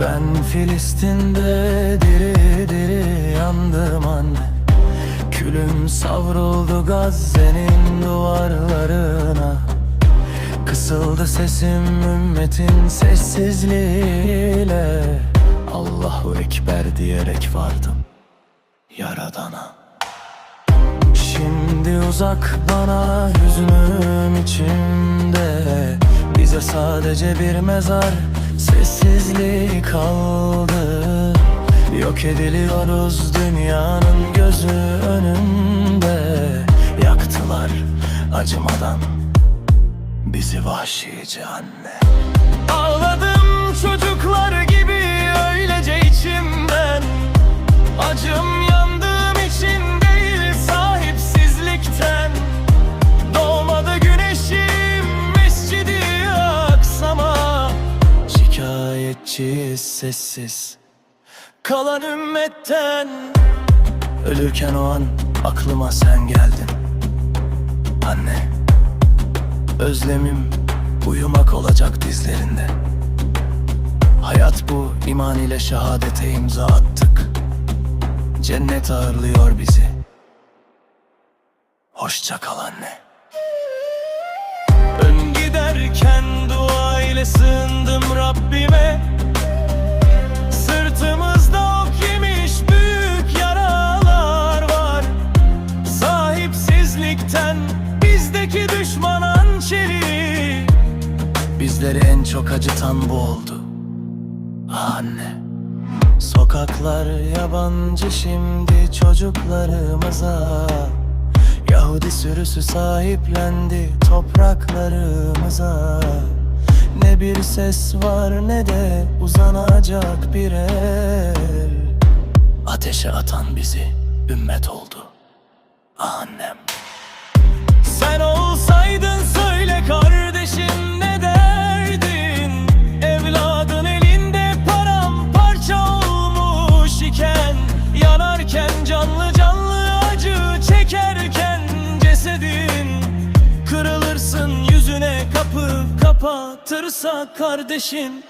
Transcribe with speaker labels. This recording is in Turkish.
Speaker 1: Ben Filistin'de diri diri yandım anne. Külüm savruldu Gazze'nin duvarlarına. Kısıldı sesim ümmetin sessizliğiyle. Allahu Ekber diyerek vardım Yaradana. Şimdi uzak bana hüznüm içimde. Bize sadece bir mezar sessizliği kaldı. Yok ediliyoruz dünyanın gözü önünde. Yaktılar acımadan bizi vahşice anne. Ağladım sessiz. Kalan ümmetten Ölürken o an aklıma sen geldin. Anne Özlemim uyumak olacak dizlerinde. Hayat bu iman ile şehadete imza attık. Cennet ağırlıyor bizi. Hoşça kal anne. Ön giderken dua ile sığındım Rabbime Bizleri en çok acıtan bu oldu. Ah Anne. Sokaklar yabancı şimdi çocuklarımıza. Yahudi sürüsü sahiplendi topraklarımıza. Ne bir ses var ne de uzanacak bir el. Ateşe atan bizi ümmet oldu. Ah annem kapatırsa kardeşin